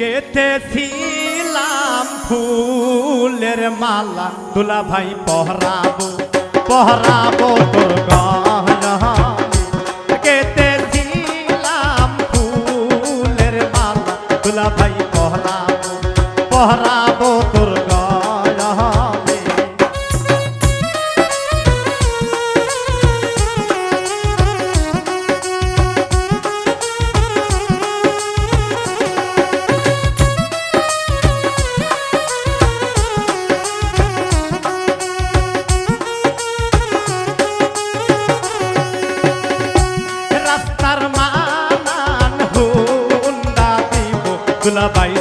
গেতেছিলাম ফুলের মালা দুলা ভাই পহরাবো পহরাবো তোর গহনা দিব দুলাবাই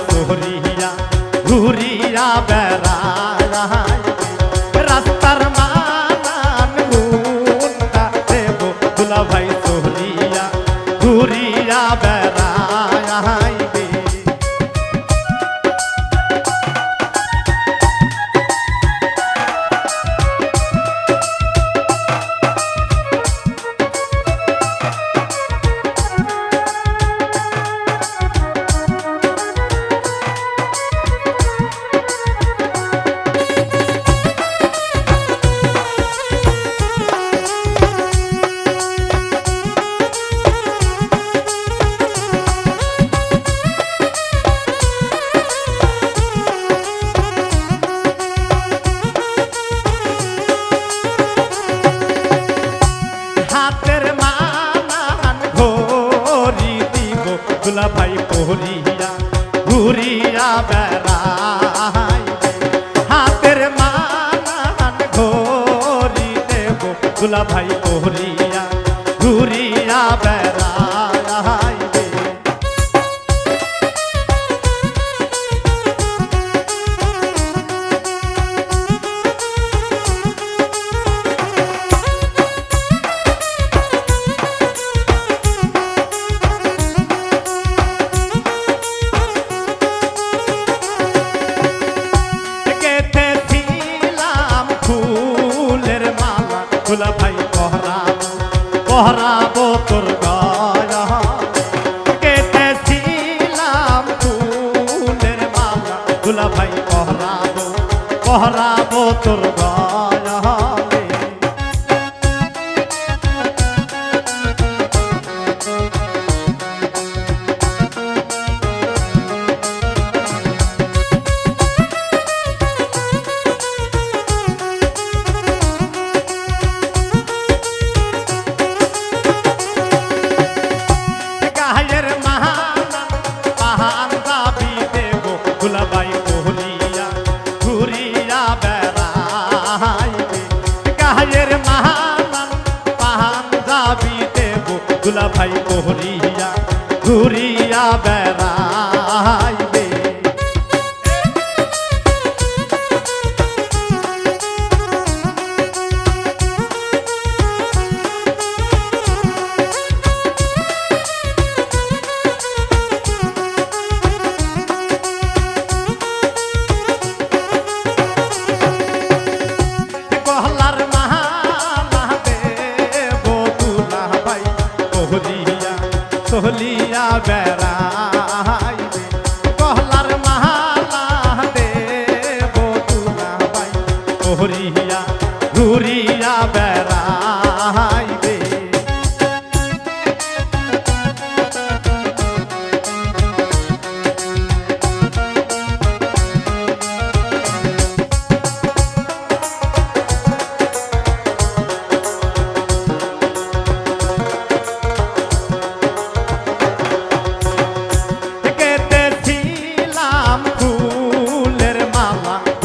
ঘুরিয়া বেড়াই। হাতের মান ঘড়ি দেব দুলা ভাই পহরিয়া পহরাবো তোর গায়া গেথেছিলাম ফুলের মালা। ফুলা ভাই পহরাবো পহরাবো তোর গায়া primavera.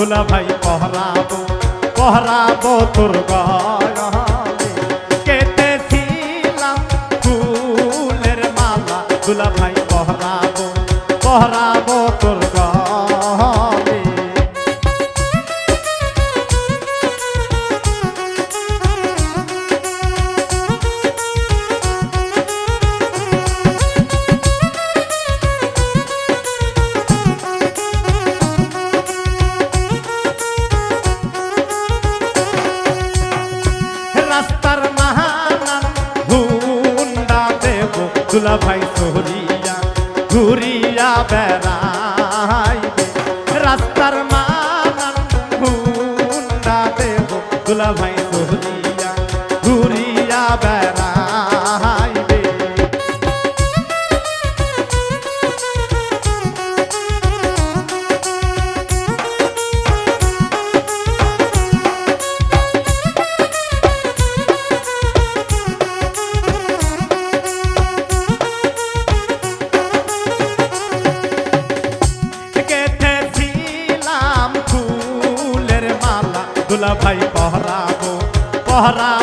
দুলা ভাই পহরাবো পহরাবো তোর গহনে কেটেছিলাম ফুলের মালা দুলা ভাই পহরাবো পহরাবো দুলা ভাই সোহরিয়া ঘুরিয়া বেড়াই রাস্তার মান হুন্ডা দেব দুলা ভাই ঘুরিয়া দুলা ভাই পহরাবো পহরাবো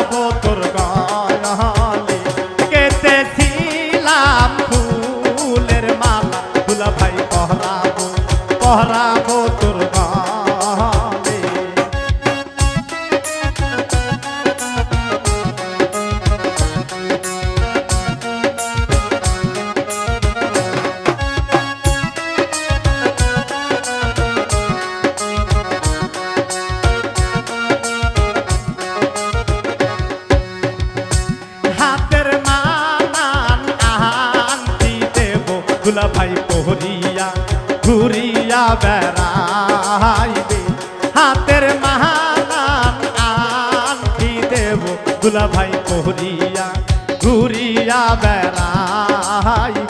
দেব দুলা ভাই পহরিয়া, ঘুরিয়া বেড়াইবে। হাতের মানান আনতি দেব দুলা ভাই পহরিয়া, ঘুরিয়া বেড়াইবে।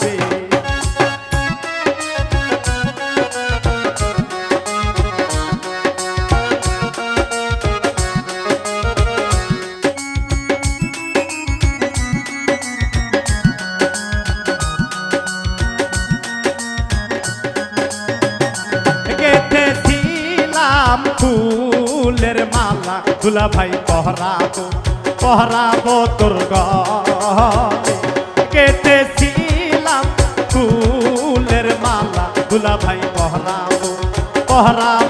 মালা দুলা ভাই পহরাবো পহরাবো তোর গেথেছিলাম ফুলের মালা দুলা ভাই পহরাবো তোর